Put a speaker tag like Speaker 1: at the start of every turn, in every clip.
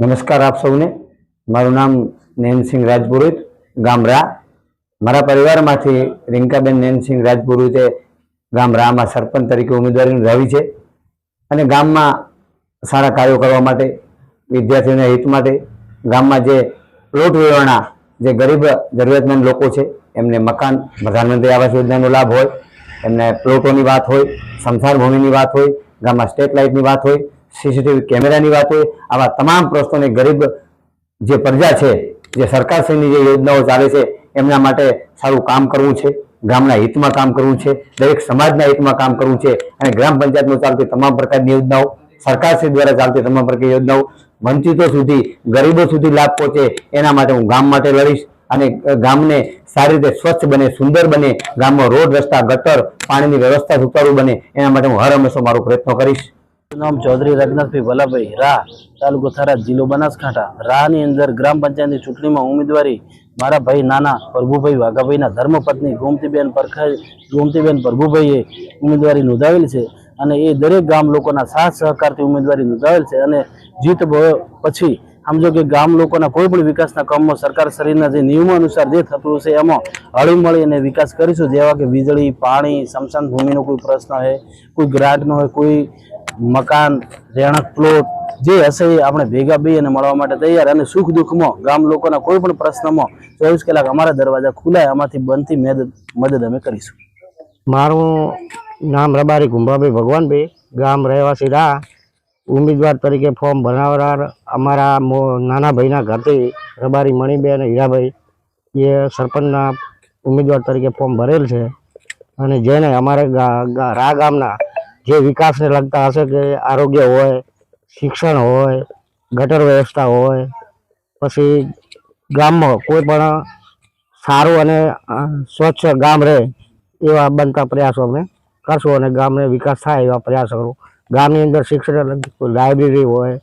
Speaker 1: નમસ્કાર આપ સૌને. મારું નામ નૈનસિંહ રાજપુરોહિત ગામરા મારા પરિવારમાંથી રિંકાબેન નૈનસિંહ રાજપુરોહિતે ગામરામાં સરપંચ તરીકે ઉમેદવારી નોંધાવી છે અને ગામમાં સારા કાર્યો કરવા માટે, વિદ્યાર્થીઓના હિત માટે ગામમાં જે પ્લોટ વિવરણા જે ગરીબ જરૂરિયાતમંદ લોકો છે, એમને મકાન, પ્રધાનમંત્રી આવાસ યોજનાનો લાભ હોય, એમને પ્લોટોની વાત હોય સંસાર ભૂમિની વાત હોય, ગામમાં સ્ટેટ લાઇટની વાત હોય સીસીટીવી કેમેરાની વાત આવા તમામ પ્રશ્નોને ગરીબ જે પ્રજા છે, જે સરકારશ્રીની જે યોજનાઓ ચાલે છે, એમના માટે સારું કામ કરવું છે, ગામના હિતમાં કામ કરવું છે, દરેક સમાજના હિતમાં કામ કરવું છે અને ગ્રામ પંચાયતમાં ચાલતી તમામ પ્રકારની યોજનાઓ, સરકારશ્રી દ્વારા ચાલતી તમામ પ્રકારની યોજનાઓ, વંચિતો સુધી, ગરીબો સુધી લાભ પહોંચે, એના માટે હું ગામ માટે લડીશ અને ગામને સારી રીતે સ્વચ્છ બને, સુંદર બને, ગામમાં રોડ રસ્તા, ગટર, પાણીની વ્યવસ્થા સુચારું બને, એના માટે હું હર હંમેશા મારો પ્રયત્ન કરીશ.
Speaker 2: નામ ચૌધરી રઘનાથભાઈ વલ્લભભાઈ રા તાલુકો થરાદ જિલ્લો બનાસકાંઠા. રાની અંદર ગ્રામ પંચાયતની ચૂંટણીમાં ઉમેદવારી મારા ભાઈ નાના પ્રભુભાઈ વાઘાભાઈના ધર્મપત્ની ગોમતીબેન પરખાઈ ગોમતીબેન પ્રભુભાઈએ ઉમેદવારી નોંધાવેલી છે અને એ દરેક ગામ લોકોના સાથ સહકારથી ઉમેદવારી નોંધાવેલ છે અને જીત પછી સમજો કે ગામ લોકોના કોઈ પણ વિકાસના કામમાં સરકાર શરીરના જે નિયમો અનુસાર જે થતું હશે એમાં હળીમળી અને વિકાસ કરીશું. જેવા કે વીજળી, પાણી સમશાન ભૂમિનો કોઈ પ્રશ્ન હોય, કોઈ ગ્રાન્ટનો હોય, કોઈ મકાન, રહેણાંક પ્લોટ જે હશે એ આપણે ભેગા બે અને મળવા માટે તૈયાર. અને સુખ દુઃખમાં ગામ લોકોના કોઈ પણ પ્રશ્નમાં ચોવીસ કલાક અમારા દરવાજા ખુલ્લા આમાંથી બનતી મદદ મદદ અમે કરીશું.
Speaker 3: મારું નામ રબારી કુંભાભાઈ ભગવાનભાઈ, ગામ રહેવાસી રા. ઉમેદવાર તરીકે ફોર્મ ભરાવનાર અમારા નાના ભાઈના ઘરથી રબારી મણિબેન હીરાભાઈ, એ સરપંચના ઉમેદવાર તરીકે ફોર્મ ભરેલ છે. અને જેને અમારે રા ગામના જે વિકાસને લગતા હશે કે આરોગ્ય હોય, શિક્ષણ હોય, ગટર વ્યવસ્થા હોય, પછી ગામમાં કોઈ પણ સારું અને સ્વચ્છ ગામ રહે એવા બનતા પ્રયાસો અમે કરશું અને ગામને વિકાસ થાય એવા પ્રયાસ કરું. ગામની અંદર શિક્ષણ લાઇબ્રેરી હોય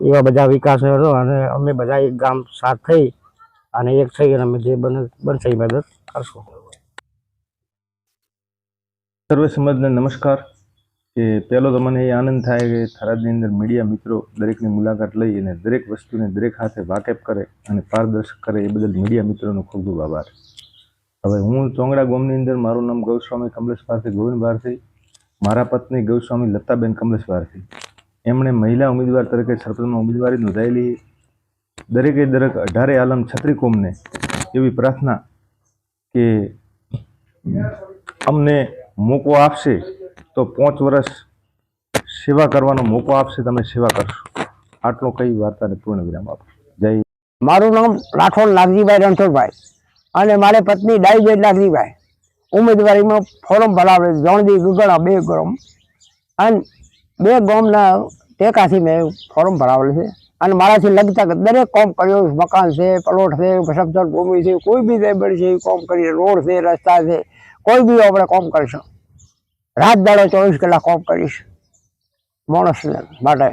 Speaker 3: એવા બધા વિકાસ અને અમે બધા એક ગામ સાથ થઈ અને એક થઈ અને અમે જે બને બનશે એ મદદ કરશું.
Speaker 4: સર્વે સમાજને નમસ્કાર. કે પહેલો તો મને એ આનંદ થાય કે થરાદની અંદર મીડિયા મિત્રો દરેકની મુલાકાત લઈ અને દરેક વસ્તુને દરેક હાથે વાકેફ કરે અને પારદર્શક કરે એ બદલ મીડિયા મિત્રોનો ખૂબ ખૂબ આભાર. હવે હું ચોંગડા ગામની અંદર મારું નામ ગૌસ્વામી કમલેશ ભારતી ગોવિંદ ભારતી મારા પત્ની ગૌસ્વામી લતાબેન કમલેશ ભારતી એમણે મહિલા ઉમેદવાર તરીકે સરપંચમાં ઉમેદવારી નોંધાયેલી. દરેકે દરેક અઢારે આલમ છત્રી કોમને એવી પ્રાર્થના કે અમને મોકો આપશે તો પાંચ વર્ષ સેવા કરવાનો મોકો આપશે, તમે સેવા કરશો. આટલો કઈ વાર્તાને પૂર્ણ વિરામ આપો. જય
Speaker 5: મારું નામ રાઠોડ નાગજીભાઈ રણછોડભાઈ અને મારે પત્ની ડાઈજેટ નાગજીભાઈ ઉમેદવારીમાં ફોર્મ ભરાવે જણદી ગુગળા બે ગોમ. અને બે ગોમના ટેકાથી મેં ફોર્મ ભરાવેલ છે. અને મારાથી લગતા દરેક કોમ કર્યો, મકાન છે, પ્લોટ છે સબસર ભૂમિ છે, કોઈ બી લેબર છે કામ કરીએ, રોડ છે, રસ્તા છે, કોઈ બી આપણે કોમ કરીશું. રાત દાડો ચોવીસ કલાક ઓફ કરીશ. માણસને માટે.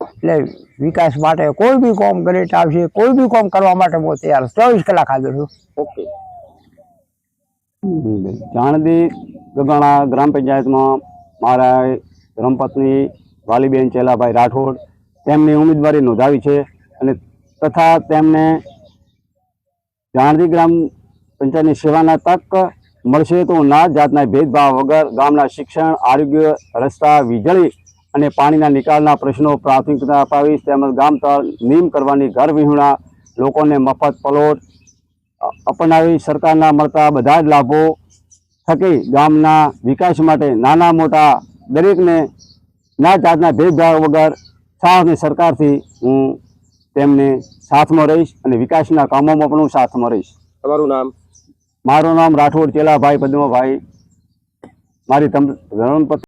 Speaker 5: એટલે વિકાસ માટે કોઈ બી કોમ કરે આવશે કોઈ બી કોમ કરવા માટે હું તૈયાર. ચોવીસ કલાક હાજર છું. ઓકે.
Speaker 6: જાણદી ગગાણા ગ્રામ પંચાયતમાં મારા ધર્મપત્ની વાલીબેન ચેલાભાઈ રાઠોડ તેમની ઉમેદવારી નોંધાવી છે અને તથા તેમને જાણદી ગ્રામ પંચાયતની સેવાના તક મળશે તો ના જાતના ભેદભાવ વગર ગામના શિક્ષણ, આરોગ્ય, રસ્તા, વીજળી અને પાણીના નિકાલના પ્રશ્નો પ્રાથમિકતા અપાવીશ તેમજ ગામ તળ નીમ કરવાની ઘર વિહોણા, લોકોને મફત પલોટ અપનાવી સરકારના મળતા બધા જ લાભો થકી ગામના વિકાસ માટે નાના મોટા દરેકને ના જાતના ભેદભાવ વગર સાહસની સરકારથી હું તેમને સાથમાં રહીશ અને વિકાસના કામોમાં પણ હું સાથમાં રહીશ.
Speaker 7: તમારું નામ?
Speaker 6: મારું નામ રાઠોડ ચેલાભાઈ પદ્મભાઈ. મારી ધર્મપત્ની